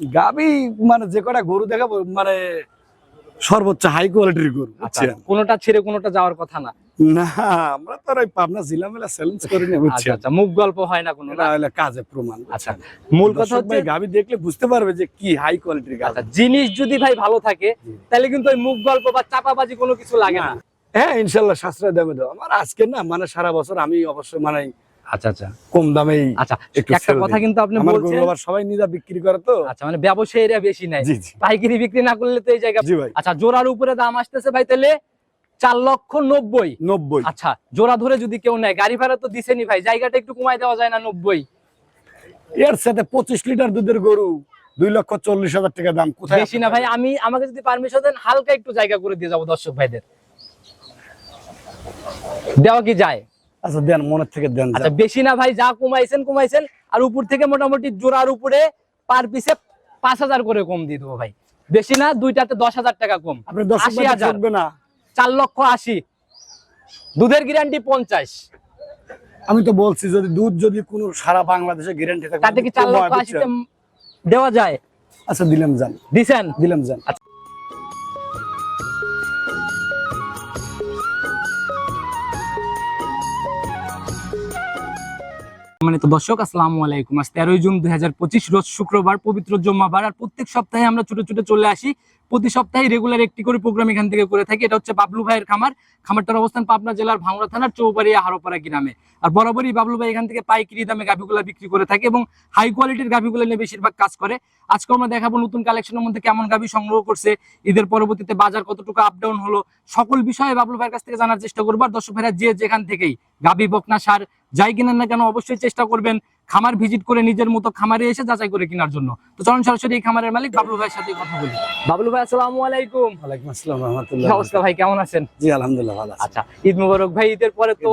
গাবি মানে যে কটা গরু দেখাবো মানে সর্বোচ্চ হাই কোয়ালিটির গরু আচ্ছা বুঝছেন? কোনোটা ছেড়ে কোনোটা যাওয়ার কথা না। না আমরা তো ওই পাবনা জিলামেলা চ্যালেঞ্জ করি না আচ্ছা বুঝছেন? আচ্ছা মুখ গল্প হয় না কোনো এটা হলো কাজে প্রমাণ আচ্ছা মূল কথা হচ্ছে গাবি দেখলে বুঝতে পারবে যে কি হাই কোয়ালিটির গাবি। জিনিস যদি ভাই ভালো থাকে তাহলে কিন্তু ওই মুখ গল্প বা চাপাবাজি কোনো কিছু লাগে না। হ্যাঁ ইনশাল্লাহ সাশ্রয় দামে দেবো আমার আজকে না মানে সারা বছর আমি অবশ্যই মানে আচ্ছা আচ্ছা। কম দামেই আচ্ছা একটু কথা কিন্তু আপনি বলছেন সবাই নিজা বিক্রি করে তো। আচ্ছা মানে ব্যবসায়ীরা বেশি জি পাইকারি বিক্রি না করলে তো এই জায়গা আচ্ছা জোড়ার উপরে দাম আসতেছে ভাই তাহলে চার লক্ষ নব্বই। নব্বই। আচ্ছা জোড়া ধরে যদি কেউ নেয় গাড়ি ভাড়া তো দিছেনি ভাই জায়গাটা একটু কমাই দেওয়া যায় না নব্বই? এর সাথে পঁচিশ লিটার দুধের গরু দুই লক্ষ চল্লিশ হাজার টাকা দাম। কোথায় বেশি না ভাই আমি আমাকে যদি পারমিশন দেন হালকা একটু জায়গা করে দিয়ে যাব দর্শক ভাইদের। দেওয়া কি যায়? আচ্ছা দেন মনের থেকে দেন আচ্ছা বেশি না ভাই যা কমাইছেন কমাইছেন। আর উপর থেকে মোটামুটি জোড়ার উপরে পার পিসে পাঁচ হাজার করে কম দিয়ে দেবো ভাই। বেশি না দুইটাতে দশ হাজার টাকা কম। আশি হাজার। না। চার লক্ষ আশি। দুধের গ্যারান্টি পঞ্চাশ। আমি তো বলছি যদি দুধ যদি কোনো সারা বাংলাদেশে গ্যারান্টি থাকে তাতে কি চার লক্ষ আশিতে দেওয়া যায়? আচ্ছা দিলাম যান। দিছেন? দিলাম যান। মানে তো দর্শক, আসসালামু আলাইকুম। আজ তেরোই জুন দুই হাজার পঁচিশ, রোজ শুক্রবার, পবিত্র জম্মাবার, আর প্রত্যেক সপ্তাহে আমরা ছোট ছোট চলে আসি। প্রতি সপ্তাহে রেগুলার একটি করে প্রোগ্রাম এখান থেকে করে থাকি। এটা হচ্ছে বাবলু ভাইয়ের খামার। খামারটার অবস্থান পাবনা জেলার ভাঙড়া থানার চৌবাড়িয়া হারোপাড়া গ্রামে। আর বরাবরই বাবলু ভাই এখান থেকে পাইকারি দামে গাভিগুলা বিক্রি করে থাকে এবং হাই কোয়ালিটির গাভিগুলো নিয়ে বেশিরভাগ কাজ করে। আজকে আমরা দেখাবো নতুন কালেকশনের মধ্যে কেমন গাভি সংগ্রহ করছে। ঈদের পরবর্তীতে বাজার কতটুকু আপ ডাউন হলো, সকল বিষয়ে বাবলু ভাইয়ের কাছ থেকে জানার চেষ্টা করব। আর দর্শক ভাইরা যে যেখান থেকেই গাভি বকনা সার যাই কিনেন না কেন অবশ্যই চেষ্টা করবেন খামার ভিজিট করে নিজের মতো খামারে এসে যাচাই করে কেনার জন্য। তো চলুন সরাসরি এই খামারের মালিক বাবলু ভাইয়ের সাথে কথা বলি। বাবলু ভাই আসসালামু আলাইকুম। ওয়ালাইকুম আসসালাম রহমতুল্লাহ অবস্থা ভাই কেমন আছেন? জি আলহামদুলিল্লাহ ভালো আছি। আচ্ছা ঈদ মুবারক ভাই ঈদের পরে তো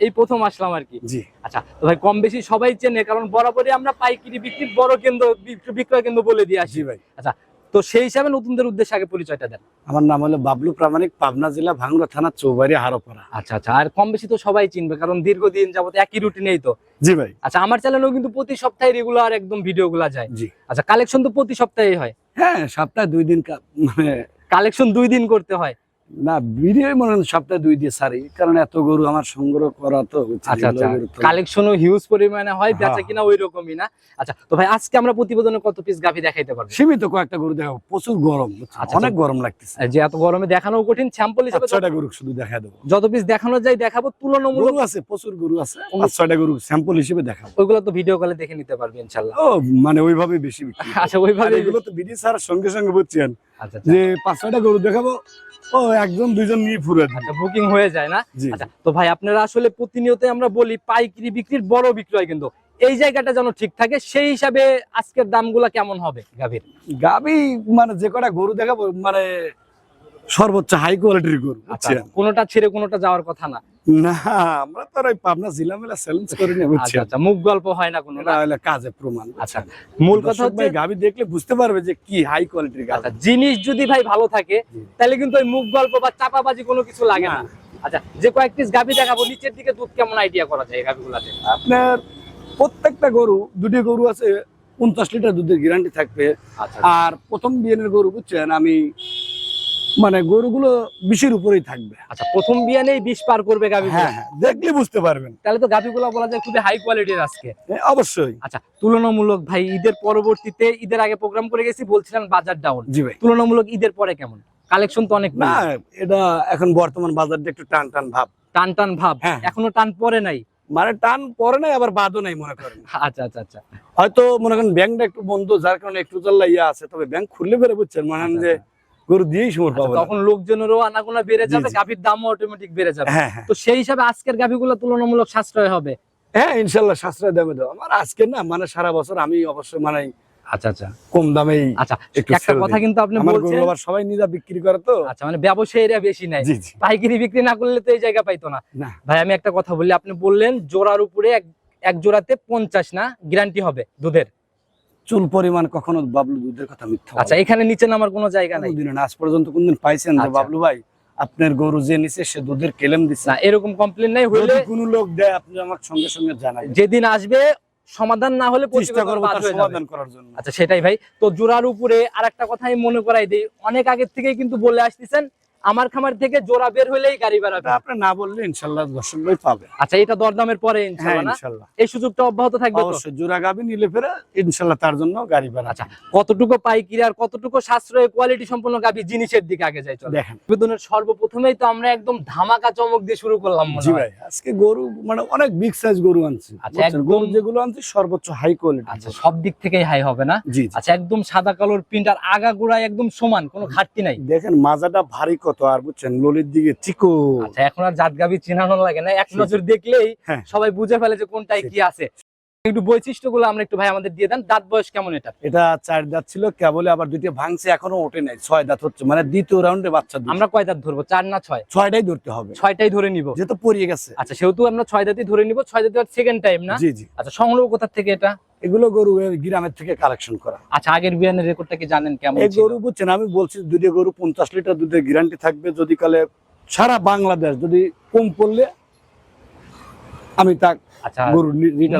এই প্রথম আসলাম আর কি। জি। আচ্ছা তো ভাই কম বেশি সবাই চেনে কারণ বরাবরই আমরা পাইকারি বিক্রি বড় কেন্দ্র বিক্র- বিক্রয় কেন্দ্র বলে দিয়ে আসি। ভাই। আচ্ছা তো সেই হিসাবে নতুনদের উদ্দেশ্যে আগে পরিচয়টা দেন। আমার নাম হলো বাবলু প্রামাণিক পাবনা জেলা ভাঙ্গুরা থানা চৌবাড়ি হারোপাড়া। আচ্ছা আচ্ছা আর কম বেশি তো সবাই চিনবে কারণ দীর্ঘদিন যাবত একই রুটিনেই তো। জি ভাই। আচ্ছা আমার চ্যানেলেও কিন্তু প্রতি সপ্তাহে রেগুলার একদম ভিডিও গুলা যায়। জি। আচ্ছা কালেকশন তো প্রতি সপ্তাহেই হয়? হ্যাঁ সপ্তাহে দুই দিন মানে কালেকশন দুই দিন করতে হয়। না ভিডিও মনে হয় সপ্তাহে দুই দিয়ে সারি কারণ এত গরু আমার সংগ্রহ করা তো হচ্ছে, আচ্ছা আচ্ছা। কালেকশনও হিউজ পরিমাণে হয় বেচা হ্যাঁ। কিনা ওই রকমই না। আচ্ছা তো ভাই আজকে আমরা প্রতিবেদনে কত পিস গাভি দেখাইতে পারব? সীমিত কয়েকটা গরু দেখাবো প্রচুর গরম আচ্ছা, অনেক গরম লাগতেছে। যে এত গরমে দেখানো কঠিন স্যাম্পল হিসেবে ছয়টা গরু শুধু দেখা দেবো। যত পিস দেখানো যায় দেখাবো তুলনামূলক গরু আছে প্রচুর গরু আছে পাঁচ ছয়টা গরু স্যাম্পল হিসেবে দেখাবো। ওইগুলো তো ভিডিও কলে দেখে নিতে পারবে ইনশাল্লাহ। ও মানে ওইভাবে বেশি আচ্ছা ওইভাবে এগুলো তো স্যার সঙ্গে সঙ্গে বুঝছেন যে পাঁচ ছয়টা গরু দেখাবো ও একজন দুইজন নিয়ে ফুরে। আচ্ছা বুকিং হয়ে যায় না? আচ্ছা তো ভাই আপনারা আসলে প্রতিনিয়ত আমরা বলি পাইকারি বিক্রির বড় বিক্রয় কিন্তু। এই জায়গাটা যেন ঠিক থাকে সেই হিসাবে আজকের দামগুলা কেমন হবে গাভীর? গাভী মানে যে কটা গরু দেখাবো মানে সর্বোচ্চ হাই কোয়ালিটির গরু আচ্ছা বুঝছেন? কোনোটা ছেড়ে কোনোটা যাওয়ার কথা না। না আমরা তো ওই পাবনা জিলামেলা চ্যালেঞ্জ করি না আচ্ছা বুঝছেন? আচ্ছা মুখ গল্প হয় না কোনো হলো কাজে প্রমাণ। আচ্ছা মূল কথা হচ্ছে ভাই গাবি দেখলে বুঝতে পারবে যে কি হাই কোয়ালিটির গাবি আচ্ছা জিনিস যদি ভাই ভালো থাকে তাহলে কিন্তু ওই মুখ গল্প বা চাপাবাজি কোনো কিছু লাগে না। না। আচ্ছা যে কয়েক পিস গাভি দেখাবো নিচের দিকে দুধ কেমন আইডিয়া করা যায় এই গাভিগুলাতে? আপনার প্রত্যেকটা গরু দুটি গরু আছে উনচাশ লিটার দুধের গ্যারান্টি থাকবে। আচ্ছা। আর প্রথম বিয়ানের গরু বুঝছেন আমি মানে গরুগুলো বিশের উপরেই থাকবে। আচ্ছা প্রথম বিয়ানেই বিষ পার করবে গাভি হ্যাঁ হ্যাঁ দেখলে বুঝতে পারবেন। তাহলে তো গাভিগুলো বলা যায় খুবই হাই কোয়ালিটির আজকে। হ্যাঁ, অবশ্যই। আচ্ছা তুলনামূলক ভাই ঈদের পরবর্তীতে ঈদের আগে প্রোগ্রাম করে গেছি বলছিলেন বাজার ডাউন জি ভাই। তুলনামূলক ঈদের পরে কেমন? কালেকশন তো অনেক না এটা এখন বর্তমান বাজারটা একটু টান টান ভাব। টান টান ভাব। হ্যাঁ। এখনও টান পরে নাই? মানে টান পরে নাই আবার বাদও নাই মনে করেন। আচ্ছা আচ্ছা আচ্ছা। হয়তো মনে করেন ব্যাংকটা একটু বন্ধ যার কারণে একটু চাল্লা ইয়ে আছে তবে ব্যাংক খুললে বেড়ে বুঝছেন মনে হয় যে গরু দিয়েই সময় আচ্ছা, পাবো তখন লোকজনেরও আনাগোনা বেড়ে যাবে। গাভির দামও অটোমেটিক বেড়ে যাবে। হ্যাঁ হ্যাঁ। তো সেই হিসাবে আজকের গাভিগুলো তুলনামূলক সাশ্রয় হবে? হ্যাঁ ইনশাল্লাহ সাশ্রয় দামে দেবো আমার আজকে না মানে সারা বছর আমি অবশ্যই মানে আচ্ছা আচ্ছা। কম দামেই আচ্ছা একটা কথা। কিন্তু আপনি বলছেন সবাই নিজা বিক্রি করে তো। আচ্ছা মানে ব্যবসায়ীরা বেশি জি পাইকারি বিক্রি না করলে তো এই জায়গা পাইতো না। না। ভাই আমি একটা কথা বলি আপনি বললেন জোড়ার উপরে এক এক জোড়াতে পঞ্চাশ না গ্যারান্টি হবে দুধের? চুল পরিমাণ কখনো বাবলু দুধের কথা মিথ্যা আচ্ছা এখানে নিচে নামার কোনো জায়গা নাই? আজ পর্যন্ত কোনদিন পাইছেন যে আচ্ছা। বাবলু ভাই? আপনার গরু যে নিচে সে দুধের কেলেম দিচ্ছে না এরকম কমপ্লেন নাই হইলে কোনো লোক দেয় আপনি আমার সঙ্গে সঙ্গে জানাই যেদিন আসবে সমাধান না হলে চেষ্টা করব তার সমাধান করার জন্য। আচ্ছা সেটাই ভাই। তো জোড়ার উপরে আর একটা কথা আমি মনে করাই দিই। অনেক আগের থেকেই কিন্তু বলে আসতেছেন আমার খামার থেকে জোড়া বের হলেই গাড়ি বেড়াবে আপনি না বললে ইনশাল্লাহ দর্শক ভাই পাবে। আচ্ছা এটা দরদামের পরে হ্যাঁ না? ইনশাল্লাহ। এই সুযোগটা অব্যাহত থাকবে তো? অবশ্যই জোড়া গাবি নিলে ফেরে ইনশাল্লাহ তার জন্য গাড়ি ভাড়া। আচ্ছা কতটুকু পাইকিরি আর কতটুকু সাশ্রয় কোয়ালিটি সম্পন্ন গাবি জিনিসের দিকে আগে যাই চলো। দেখেন। প্রতিবেদনের সর্বপ্রথমেই তো আমরা একদম ধামাকা চমক দিয়ে শুরু করলাম মনে জি ভাই আজকে গরু মানে অনেক বিগ সাইজ গরু আনছি। আচ্ছা, গরু যেগুলো আনছি সর্বোচ্চ হাই কোয়ালিটি আচ্ছা সব দিক থেকেই হাই হবে না? আচ্ছা একদম সাদা কালোর প্রিন্ট আর আগা গোড়ায় একদম সমান কোনো ঘাটতি নাই? দেখেন মাজাটা ভারী কত আর বুঝছেন? ললির দিকে চিকো। আচ্ছা এখন আর জাত গাবি চিনানো লাগে না। এক। নজর দেখলেই হ্যাঁ। সবাই বুঝে ফেলে যে কোনটাই কি আছে। একটু বৈশিষ্ট্যগুলো আমরা একটু ভাই আমাদের দিয়ে দেন। দাঁত বয়স কেমন এটা এটা চার দাঁত ছিল কেবলে আবার দুইটা ভাঙছে এখনও ওঠে নাই। ছয় দাঁত হচ্ছে মানে দ্বিতীয় রাউন্ডে বাচ্চা আমরা কয় দাঁত ধরবো? চার না ছয়? ছয়টাই ধরতে হবে। ছয়টাই ধরে নিব। যেহেতু পড়িয়ে গেছে। আচ্ছা সেহেতু আমরা ছয় দাঁতই ধরে নিব ছয় দাঁত সেকেন্ড টাইম না? জি জি। আচ্ছা সংগ্রহ কোথা থেকে এটা? এগুলো গরু গ্রামের থেকে কালেকশন করা। আচ্ছা আগের বিয়ানের রেকর্ডটা কি জানেন কেমন এই গরু বুঝছেন আমি বলছি দুটো গরু পঞ্চাশ লিটার দুধের গ্যারান্টি থাকবে যদি কালে সারা বাংলাদেশ যদি কম পড়লে আমি তা আচ্ছা গরু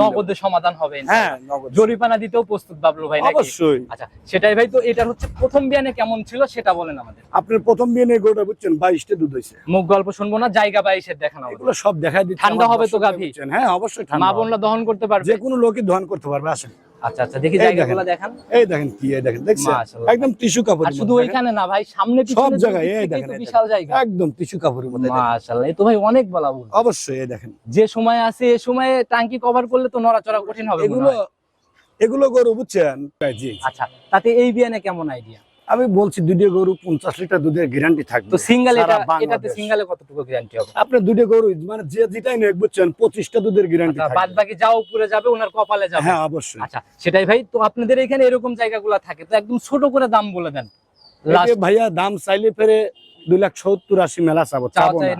নগদে সমাধান হবে হ্যাঁ জরিপানা দিতেও প্রস্তুত বাবলু ভাই অবশ্যই। আচ্ছা সেটাই ভাই তো এটার হচ্ছে প্রথম বিয়ানে কেমন ছিল সেটা বলেন আমাদের। আপনার প্রথম বিয়ানে গরুটা বুঝছেন বাইশটা দুধ হয়েছে। মুখ গল্প শুনব না জায়গা বাইশের দেখানো এগুলো সব দেখাই দিচ্ছে ঠান্ডা হবে তো গাভী? হ্যাঁ অবশ্যই ঠান্ডা মা বোনরা দহন করতে পারবে। যে কোনো লোকই দহন করতে পারবে আসেন। আচ্ছা আচ্ছা দেখি জায়গাগুলো দেখান। এই দেখেন কি এই দেখেন দেখছেন? একদম টিস্যু কাপড় আর শুধু ওইখানে না ভাই সামনে পিছনে সব জায়গায় এই দেখেন তো বিশাল জায়গা। একদম টিস্যু কাপড়ের মধ্যে মাশাআল্লাহ তো ভাই অনেক বলা অবশ্যই এই দেখেন। যে সময় আছে এ সময়ে ট্যাঙ্কি কভার করলে তো নড়াচড়া কঠিন হবে এগুলো। এগুলো গরু বুঝছেন? জি আচ্ছা তাতে এই বিয়ানে কেমন আইডিয়া আমি বলছি দুটো গরু পঞ্চাশ লিটার দুধের গ্যারান্টি থাকবে। তো সিঙ্গেল এটাতে সিঙ্গেলে কতটুকু গ্যারান্টি হবে? আপনার দুটো গরু মানে যে যেটাই নেক বুঝছেন পঁচিশটা দুধের গ্যারান্টি বাদ বাকি যা উপরে যাবে ওনার কপালে যাবে। হ্যাঁ অবশ্যই। আচ্ছা সেটাই ভাই তো আপনাদের এখানে এরকম জায়গাগুলো থাকে তো একদম ছোট করে দাম বলে দেন। ভাইয়া দাম চাইলে ফেরে দুই লাখ সত্তর আশি মেলা চাবো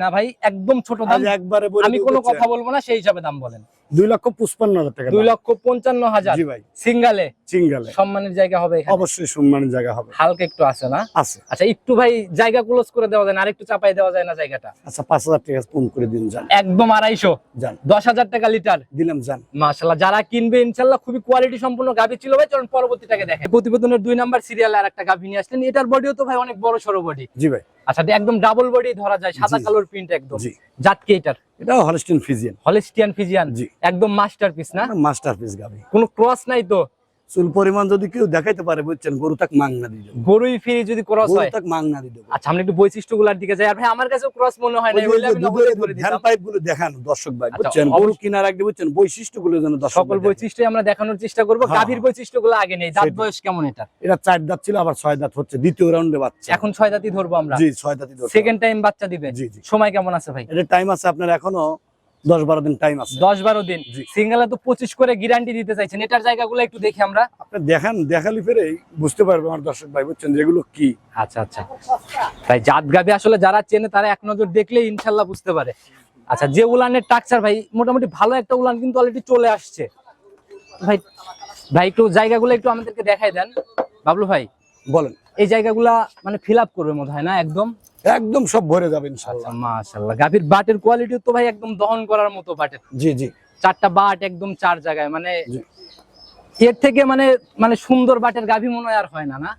না। ভাই একদম ছোট দাম। একবারে বলে আমি কোনো কথা বলব না সেই হিসাবে দাম বলেন। দুই লক্ষ পঁচপান্ন হাজার টাকা দুই লক্ষ পঞ্চান্ন হাজার। জি ভাই। সিঙ্গালে? সিঙ্গালে। সম্মানের জায়গা হবে অবশ্যই সম্মানের জায়গা হবে। হালকা একটু আছে না? আছে। আচ্ছা একটু ভাই জায়গা ক্লোজ করে দেওয়া যায় না আরেকটু চাপাই দেওয়া যায় না জায়গাটা? আচ্ছা পাঁচ হাজার টাকা কম করে দিন যান। একদম আড়াইশো? যান। দশ হাজার টাকা লিটার? দিলাম যান। মাশাল্লাহ যারা কিনবে ইনশাল্লাহ খুবই কোয়ালিটি সম্পূর্ণ গাভি ছিল ভাই চলুন পরবর্তীটাকে দেখেন। প্রতিবেদনের দুই নাম্বার সিরিয়ালে আর একটা গাভি নিয়ে আসলেন। এটার বডিও তো ভাই অনেক বড় সড়ো বডি জি ভাই। আচ্ছা একদম ডাবল বডি ধরা যায় সাদা কালোর প্রিন্ট একদম। জি। জাতকে এটার? এটাও হলিস্টিয়ান ফিজিয়ান হলিস্টিয়ান ফিজিয়ান জি। একদম মাস্টারপিস না? মাস্টারপিস গাবি। কোনো ক্রস নাই তো? চুল পরিমাণ যদি কেউ দেখাইতে পারে বুঝছেন গরু তাক মাংনা দিয়ে দেবো। গরুই ফিরি যদি ক্রস হয় তাক মাংনা দিয়ে দেবো। আচ্ছা আমরা একটু বৈশিষ্ট্যগুলোর দিকে যাই। আর ভাই আমার কাছে ক্রস মনে হয় না ধ্যান। পাইপগুলো দেখান দর্শক ভাই আচ্ছা, বুঝছেন গরু। কেনার আগে বুঝছেন বৈশিষ্ট্যগুলো যেন দর্শক সকল বৈশিষ্ট্য আমরা দেখানোর চেষ্টা করব। হ্যাঁ, গাভীর হ্যাঁ। বৈশিষ্ট্যগুলো আগে নেই। দাঁত বয়স কেমন এটা এটা চার দাঁত ছিল আবার ছয় দাঁত হচ্ছে দ্বিতীয় রাউন্ডে বাচ্চা। এখন ছয় দাঁতই ধরবো আমরা। জি ছয় দাঁতই ধরতে হবে। সেকেন্ড টাইম বাচ্চা দিবে জি জি। সময় কেমন আছে ভাই? এটা টাইম আছে আপনার এখনও দশ বারো দিন টাইম আছে। দশ বারো দিন। সিঙ্গেলে তো পঁচিশ করে গ্যারান্টি দিতে চাইছেন। এটার জায়গাগুলো একটু দেখি আমরা। আপনি দেখান দেখালি ফেরে বুঝতে পারবে আমার দর্শক ভাই বুঝছেন যেগুলো কি। আচ্ছা আচ্ছা। ভাই জাত গাভি আসলে যারা চেনে তারা এক নজর দেখলে ইনশাল্লাহ বুঝতে পারে। আচ্ছা যে উলানের টাকচার ভাই মোটামুটি ভালো একটা উলান কিন্তু অলরেডি চলে আসছে। ভাই ভাই একটু জায়গাগুলো একটু আমাদেরকে দেখাই দেন। বাবলু ভাই বলেন। এই জায়গাগুলা মানে ফিল আপ করবে মনে হয় না? একদম? একদম সব ভরে যাবে ইনশাল্লাহ মাশাল্লাহ গাভীর বাটের কোয়ালিটি তো ভাই একদম দহন করার মতো বাটের জি জি। চারটা বাট একদম চার জায়গায় মানে এর থেকে মানে মানে সুন্দর বাটের গাভী মনে হয় আর হয় না না?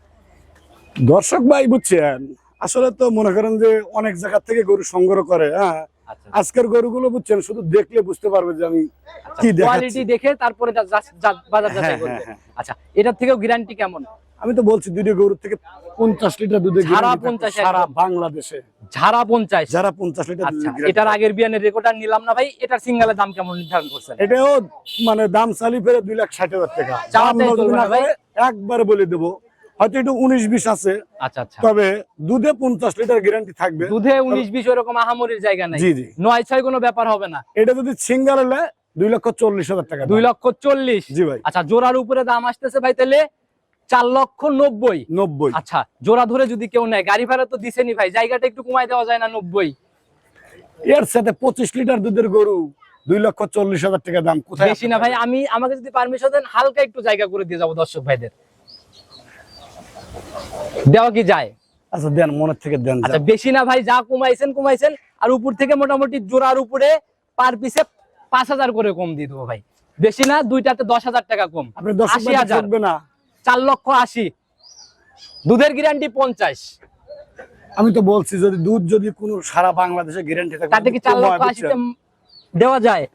দর্শক ভাই বুঝছেন? আসলে তো মনে করেন যে অনেক জায়গা থেকে গরু সংগ্রহ করে হ্যাঁ? আচ্ছা। আজকের গরুগুলো বুঝছেন শুধু দেখলে বুঝতে পারবে যে আমি কি দেখাচ্ছি। কোয়ালিটি দেখে তারপরে বাজার যাচাই হ্যাঁ, করবে। হ্যাঁ, হ্যাঁ। আচ্ছা এটার থেকেও গ্যারান্টি কেমন? আমি তো বলছি দুটো গরুর থেকে পঞ্চাশ লিটার দুধে থাকবে 50 সারা বাংলাদেশে। ঝাড়া পঞ্চাশ। যারা পঞ্চাশ লিটার আচ্ছা এটার আগের বিয়ানের রেকর্ড আর নিলাম না ভাই এটার সিঙ্গেলের দাম কেমন নির্ধারণ করছেন? এটাও মানে দাম চালি ফেরে দুই লাখ ষাট হাজার টাকা। একবারে বলে দেবো। হয়তো একটু উনিশ বিশ আছে। আচ্ছা আচ্ছা। তবে দুধে পঞ্চাশ লিটার গ্যারান্টি থাকবে। দুধে উনিশ বিশ ওরকম আহামরির জায়গা নাই। জি জি। নয় ছয় কোনো ব্যাপার হবে না। এটা যদি সিঙ্গার হলে দুই লক্ষ চল্লিশ হাজার টাকা দুই লক্ষ চল্লিশ। জি ভাই। আচ্ছা জোড়ার উপরে দাম আসতেছে ভাই তাহলে? চার লক্ষ নব্বই। নব্বই। আচ্ছা জোড়া ধরে যদি কেউ নেয় গাড়ি ভাড়া তো দিছেনি ভাই জায়গাটা একটু কমাই দেওয়া যায় না নব্বই। এর সাথে পঁচিশ লিটার দুধের গরু দুই লক্ষ চল্লিশ হাজার টাকা দাম। কোথায় বেশি না ভাই আমি আমাকে যদি পারমিশন দেন হালকা একটু জায়গা করে দিয়ে যাব দর্শক ভাইদের। দেওয়া কি যায়? আচ্ছা দেন মনের থেকে দেন আচ্ছা বেশি না ভাই যা কমাইছেন কমাইছেন আর উপর থেকে মোটামুটি জোড়ার উপরে পার পিসে পাঁচ হাজার করে কম দিয়ে দেবো ভাই। বেশি না দুইটাতে দশ হাজার টাকা কম। আপনি ভাই হাজার। না। চার লক্ষ আশি। দুধের গ্যারান্টি পঞ্চাশ। আমি তো বলছি যদি দুধ যদি কোনো সারা বাংলাদেশে গ্যারান্টি থাকে তাতে কি চার লক্ষ আশিতে দেওয়া যায়?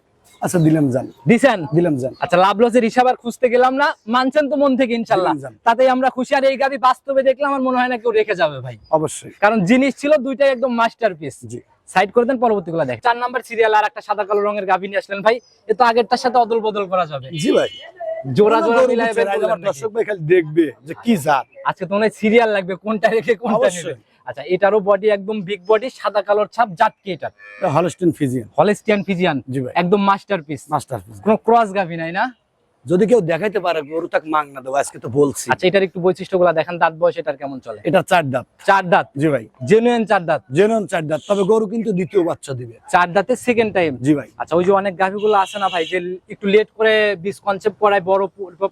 আচ্ছা দিলাম যান। দিছেন? দিলাম যান। আচ্ছা লাভ লসের হিসাব আর খুঁজতে গেলাম না। মানছেন তো মন থেকে ইনশাল্লাহ। তাতেই আমরা খুশি। আর এই গাবি বাস্তবে দেখলে আমার মনে হয় না কেউ রেখে যাবে ভাই। অবশ্যই। কারণ জিনিস ছিল দুইটাই একদম মাস্টার পিস জি। সাইড করে দেন পরবর্তীগুলো দেখ চার নাম্বার সিরিয়াল আর একটা সাদা কালো রঙের গাভী নিয়ে আসলেন ভাই। এ তো আগেরটার সাথে অদল বদল করা যাবে। জি ভাই। জোড়া জোড়া মিলাই দর্শক ভাই খালি দেখবে যে কি জাত। আজকে তোমার সিরিয়াল লাগবে কোনটা রেখে কোনটা নেবে। আচ্ছা এটারও বডি একদম বিগ বডি সাদা কালোর ছাপ জাতকি এটা। হলস্টেন ফিজিয়ান হলেস্টিয়ান ফিজিয়ান একদম মাস্টার পিস মাস্টার কোনো ক্রস গাভি নাই না? যদি কেউ দেখাইতে পারে গরু তাকে মাং না দেবো আজকে তো বলছি। আচ্ছা এটার একটু বৈশিষ্ট্যগুলো দেখেন দাঁত বয়স এটার কেমন চলে? এটা চার দাঁত। চার দাঁত? জি ভাই। জেনুইন চার দাঁত? জেনন চার দাঁত। তবে গরু কিন্তু দ্বিতীয় বাচ্চা দিবে। চার দাঁতে সেকেন্ড টাইম জি ভাই। আচ্ছা ওই যে অনেক গাভীগুলো আছে না ভাই যে একটু লেট করে বিস কনসেপ্ট করায় বড়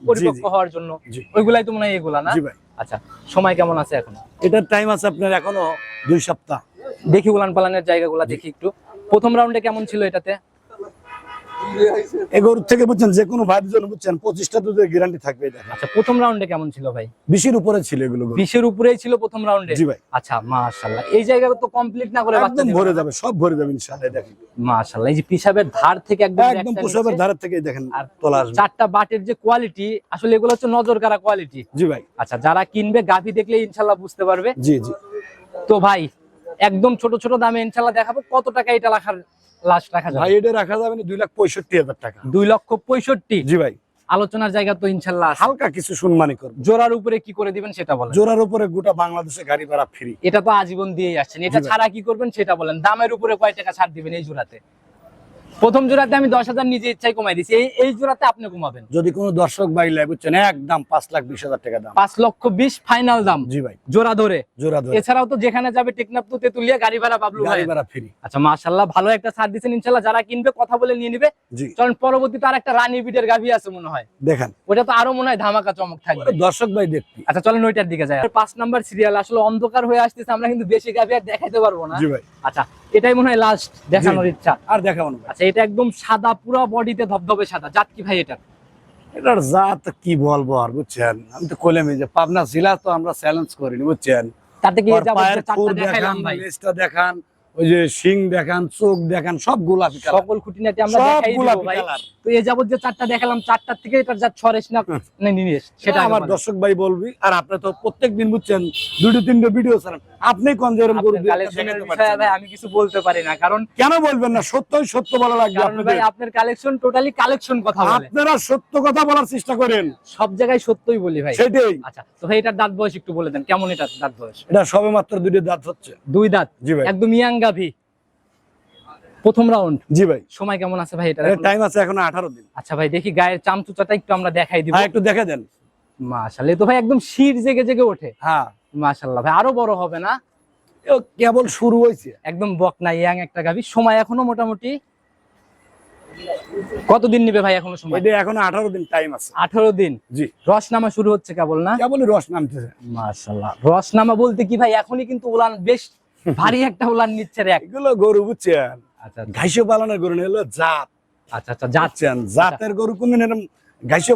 পরিপক্ক হওয়ার জন্য ওইগুলাই তো মনে হয় এগুলা না? জি ভাই। আচ্ছা সময় কেমন আছে এখন? এটার টাইম আছে আপনার এখনও দুই সপ্তাহ। দেখি উলান পালানের জায়গাগুলো দেখি একটু। প্রথম রাউন্ডে কেমন ছিল এটাতে? গরুর থেকে বুঝছেন যে কোনো ভাইয়ের জন্য বুঝছেন পঁচিশটা দুধের গ্যারান্টি থাকবে আচ্ছা প্রথম রাউন্ডে কেমন ছিল ভাই? বিশের উপরে ছিল এগুলো বিশের উপরেই ছিল প্রথম রাউন্ডে জি ভাই। আচ্ছা মাশাআল্লাহ। এই জায়গা তো কমপ্লিট না করে একদম ভরে যাবে সব ভরে যাবে ইনশাআল্লাহ দেখেন। মাশাআল্লাহ এই যে পিসাবের ধার থেকে একদম একদম। ধারের থেকে দেখেন আর তোলা আসবে। চারটা বাটের যে কোয়ালিটি আসলে এগুলো হচ্ছে নজর কারা কোয়ালিটি জি ভাই। আচ্ছা যারা কিনবে গাভি দেখলে ইনশাল্লাহ বুঝতে পারবে। জি জি। তো ভাই একদম ছোট ছোট দামে ইনশাল্লাহ দেখাবো কত টাকা এটা রাখার লাস্ট রাখা ভাই যাবে এটা রাখা যাবে না দুই লাখ পঁয়ষট্টি হাজার টাকা। দুই লক্ষ পঁয়ষট্টি? জি ভাই। আলোচনার জায়গা তো ইনশাল্লাহ হালকা কিছু সম্মানী করবে। জোরার উপরে কি করে দিবেন সেটা বলেন। জোরার উপরে গোটা বাংলাদেশে গাড়ি ভাড়া ফ্রি এটা তো আজীবন দিয়েই আসছেন। এটা ছাড়া কি করবেন সেটা বলেন। দামের উপরে কয় টাকা ছাড় দিবেন এই জোড়াতে? প্রথম জোড়াতে আমি দশ হাজার নিজে ইচ্ছাই কমাই দিচ্ছি এই এই জোড়াতে আপনি কমাবেন। যদি কোনো দর্শক ভাই লাই বুঝছেন একদম পাঁচ লাখ বিশ হাজার টাকা দাম। পাঁচ লক্ষ বিশ ফাইনাল দাম। জি ভাই। জোড়া ধরে। জোড়া ধরে। এছাড়াও তো যেখানে যাবে টেকনাফ তো তেতুলিয়া গাড়ি ভাড়া বাবলু গাড়ি ভাড়া ফ্রি আচ্ছা মাশাল্লাহ ভালো একটা ছাড় দিচ্ছেন ইনশাল্লাহ যারা কিনবে কথা বলে নিয়ে নিবে। জি। চলেন পরবর্তীতে আর একটা রানী বিটের গাভি আছে মনে হয়। দেখেন। ওটা তো আরও মনে হয় ধামাকা চমক থাকবে। দর্শক ভাই দেখবি। আচ্ছা চলেন ওইটার দিকে যাই। পাঁচ নাম্বার সিরিয়াল আসলে অন্ধকার হয়ে আসতেছে আমরা কিন্তু বেশি গাভি আর দেখাইতে পারব না। জি ভাই। আচ্ছা এটাই মনে হয় লাস্ট দেখানোর ইচ্ছা। আর দেখাবো। আচ্ছা এটা একদম সাদা পুরো বডিতে ধবধবে সাদা। জাত কি ভাই এটা এটার জাত কি বলব আর বুঝছেন? আমি তো কইলাম যে পাবনা জেলা তো আমরা চ্যালেঞ্জ করিনি বুঝছেন? তাতে কি দেখান দেখান ওই যে শিং দেখান চোখ দেখান সব গোলাপি সকল খুঁটিনাটি আমরা দেখাই ভাই। তো যাবত যে চারটা দেখালাম চারটার থেকে এটার যা ছরেশ না সেটা আমার দর্শক ভাই বলবি আর আপনি তো প্রত্যেক দিন বুঝছেন দুটো তিনটে ভিডিও ছাড়েন। আপনি কোন যেরকম ভাই আমি কিছু বলতে পারি না কারণ কেন বলবেন না? সত্যই সত্য বলা লাগবে ভাই আপনার কালেকশন টোটালি কালেকশন কথা আপনারা সত্য কথা বলার চেষ্টা করেন। সব জায়গায় সত্যই বলি ভাই। সেটাই। আচ্ছা তো ভাই এটার দাঁত বয়স একটু বলে দেন। কেমন এটার দাঁত বয়স? এটা সবে মাত্র দুটো দাঁত হচ্ছে। দুই দাঁত? জি ভাই। একদম ইয়াং গাভি। প্রথম রাউন্ড জি ভাই। সময় কেমন আছে ভাই এখন? টাইম আছে এখন আঠারো দিন। আচ্ছা ভাই দেখি গায়ের চামচুচাটা একটু আমরা দেখাই দিব। হ্যাঁ একটু দেখে দেন। মাশাআল্লাহ তো ভাই একদম শির জেগে জেগে ওঠে। হ্যাঁ। মাশাআল্লাহ ভাই আরও বড় হবে না? কেবল শুরু হয়েছে। একদম বকনা ইয়াং একটা গাভি সময় এখনও মোটামুটি? কতদিন নিবে ভাই এখনও সময়? এটা এখন দিন টাইম আছে। আঠারো দিন? জি। রস নামা শুরু হচ্ছে কেবল না? কেবলই রস নামতেছে। মাশাআল্লাহ। রস নামা বলতে কি ভাই এখনই কিন্তু উলান বেশ ভারী একটা উলান নিচ্ছে রে। এগুলো গরু বুঝছেন? আচ্ছা ঘাইশো পালনের গরু না, এগুলো জাত। আচ্ছা আচ্ছা যাচ্ছেন জাতের গরু কোনদিন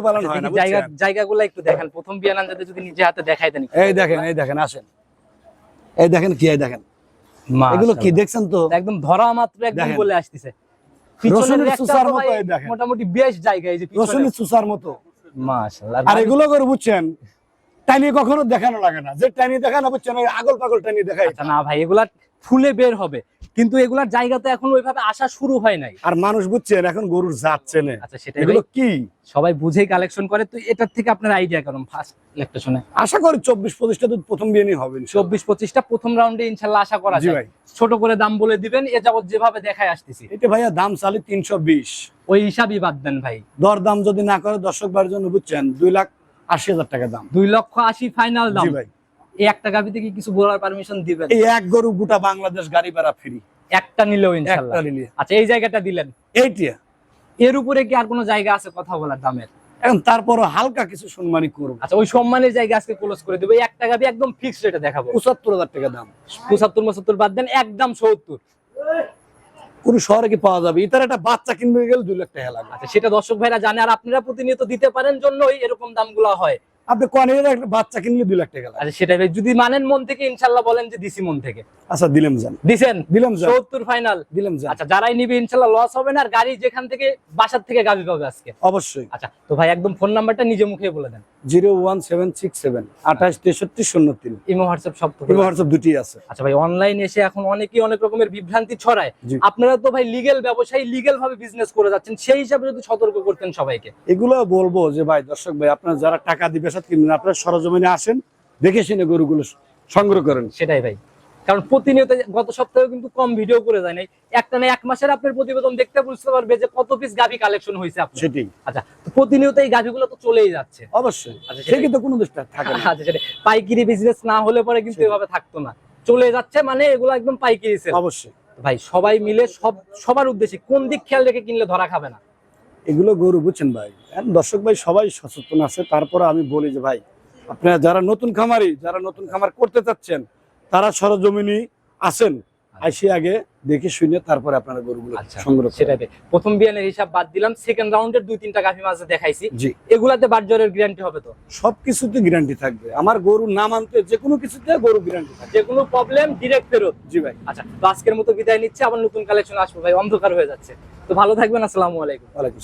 পালন হয় না জায়গা জায়গাগুলো একটু দেখেন। প্রথম বিয়ানান যাতে যদি নিজে হাতে দেখাই দেন এই দেখেন এই দেখেন আসেন। এই দেখেন কি এই দেখেন। এগুলো এগুলো কি দেখছেন তো? একদম ধরা মাত্র একদম বলে আসতেছে। পিছনের রেকটা মতো এই দেখেন। মোটামুটি বেশ জায়গা এই যে পিছনে রসুনের চুষার মতো। মাশাআল্লাহ। আর এগুলো করে বুঝছেন টানিয়ে কখনো দেখানো লাগে না। যে টানিয়ে দেখানো বুঝছেন আগল পাগল টানিয়ে দেখাই। আচ্ছা না ভাই এগুলা ফুলে বের হবে। কিন্তু এগুলার জায়গা তো এখন ওইভাবে আসা শুরু হয় নাই। আর মানুষ বুঝছেন এখন গরুর জাত চেনে। আচ্ছা সেটাই এগুলো কি? সবাই বুঝেই কালেকশন করে তো এটার থেকে আপনার আইডিয়া করুন ফার্স্ট লেকটা শুনে আশা করি চব্বিশ পঁচিশটা তো প্রথম বিয়ে হবে। চব্বিশ পঁচিশটা প্রথম রাউন্ডে ইনশাল্লাহ আশা করা যায়। ছোট করে দাম বলে দিবেন এ যাবত যেভাবে দেখায় আসতেছি। এটা ভাইয়া দাম চালি তিনশো বিশ। ওই হিসাবই বাদ দেন ভাই। দর দাম যদি না করে দর্শক বাড়ির জন্য বুঝছেন দুই লাখ আশি হাজার টাকা দাম। দুই লক্ষ আশি ফাইনাল দাম। ভাই। এই একটা গাভি থেকে কিছু বলার পারমিশন দিবেন? এই এক গরু গোটা বাংলাদেশ গাড়ি ভাড়া ফ্রি একটা নিলেও ইনশাল্লাহ। একটা নিলে। আচ্ছা এই জায়গাটা দিলেন। এইটা। এর উপরে কি আর কোনো জায়গা আছে কথা বলার দামের? এখন তারপরও হালকা কিছু সম্মানী করব আচ্ছা ওই সম্মানের জায়গা আজকে ক্লোজ করে দেবো। একটা গাভি একদম ফিক্সড রেটে দেখাবো। পঁচাত্তর হাজার টাকা দাম। পঁচাত্তর পঁচাত্তর বাদ দেন একদম সত্তর। কোন শহরে কি পাওয়া যাবে? এটার একটা বাচ্চা কিনবে গেলে দুই লাখ টাকা লাগবে। আচ্ছা সেটা দর্শক ভাইরা জানে আর আপনারা প্রতিনিয়ত দিতে পারেন জন্যই এরকম দামগুলো হয়। আপনি কনের একটা বাচ্চা কিনলে দুই লাখ টাকা লাগবে। আচ্ছা সেটাই যদি মানেন মন থেকে ইনশাল্লাহ বলেন যে দিছি মন থেকে। আচ্ছা দিলাম যান দিছেন? দিলাম যান সত্তর ফাইনাল দিলাম যান আচ্ছা যারাই নিবে ইনশাল্লাহ লস হবে না আর গাড়ি যেখান থেকে বাসার থেকে গাড়ি পাবে আজকে। অবশ্যই। আচ্ছা তো ভাই একদম ফোন নাম্বারটা নিজে মুখে বলে দেন। Zero one seven six seven আঠাশ তেষট্টি শূন্য তিন। ইমো হোয়াটসঅ্যাপ সব তো ইমো হোয়াটসঅ্যাপ দুটি আছে। আচ্ছা ভাই অনলাইন এসে এখন অনেকেই অনেক রকমের বিভ্রান্তি ছড়ায়। আপনারা তো ভাই লিগেল ব্যবসায়ী লিগেল ভাবে বিজনেস করে যাচ্ছেন সেই হিসাবে যদি সতর্ক করতেন সবাইকে। এগুলো বলব যে ভাই দর্শক ভাই আপনারা যারা টাকা দিয়ে বেসাদ কিনবেন আপনারা সরজমিনে আসেন দেখে শুনে গরুগুলো সংগ্রহ করেন। সেটাই ভাই। কারণ প্রতিনিয়ত গত সপ্তাহে কিন্তু কম ভিডিও করে যায় নাই। একটা না এক মাসের আপনার প্রতিবেদন দেখতে বুঝতে পারবে যে কত পিস গাভি কালেকশন হয়েছে আপনার। সেটাই। আচ্ছা প্রতিনিয়ত এই গাভিগুলো তো চলেই যাচ্ছে। অবশ্যই। আচ্ছা, সে কিন্তু কোনো দোষটা থাকে না। আচ্ছা সেটাই। পাইকারি বিজনেস না হলে পরে কিন্তু এভাবে থাকতো না। চলে যাচ্ছে মানে এগুলো একদম পাইকারি সেল অবশ্যই। ভাই সবাই মিলে সব সবার উদ্দেশ্যে কোন দিক খেয়াল রেখে কিনলে ধরা খাবে না। এগুলো গরু বুঝছেন ভাই। দর্শক ভাই সবাই সচেতন আছে। তারপরে আমি বলি যে ভাই আপনারা যারা নতুন খামারি যারা নতুন খামার করতে চাচ্ছেন তারা সরজমিনি আসেন আইসি আগে দেখে শুনে তারপরে আপনারা গরুগুলো আচ্ছা সংগ্রহ সেটাই। প্রথম বিয়ানের হিসাব বাদ দিলাম সেকেন্ড রাউন্ডের দুই তিনটা গাভি মাঝে দেখাইছি। জি। এগুলাতে বাটজরের গ্যারান্টি হবে তো? সবকিছুতে গ্যারান্টি থাকবে। আমার গরু না মানতে যে কোনো কিছুতে গরু গ্যারান্টি থাকবে। যে কোনো প্রবলেম ডিরেক্ট ফেরত। জি ভাই। আচ্ছা তো আজকের মতো বিদায় নিচ্ছে আবার নতুন কালেকশন আসব ভাই অন্ধকার হয়ে যাচ্ছে। তো ভালো থাকবেন আসসালামু আলাইকুম। ওয়ালাইকুম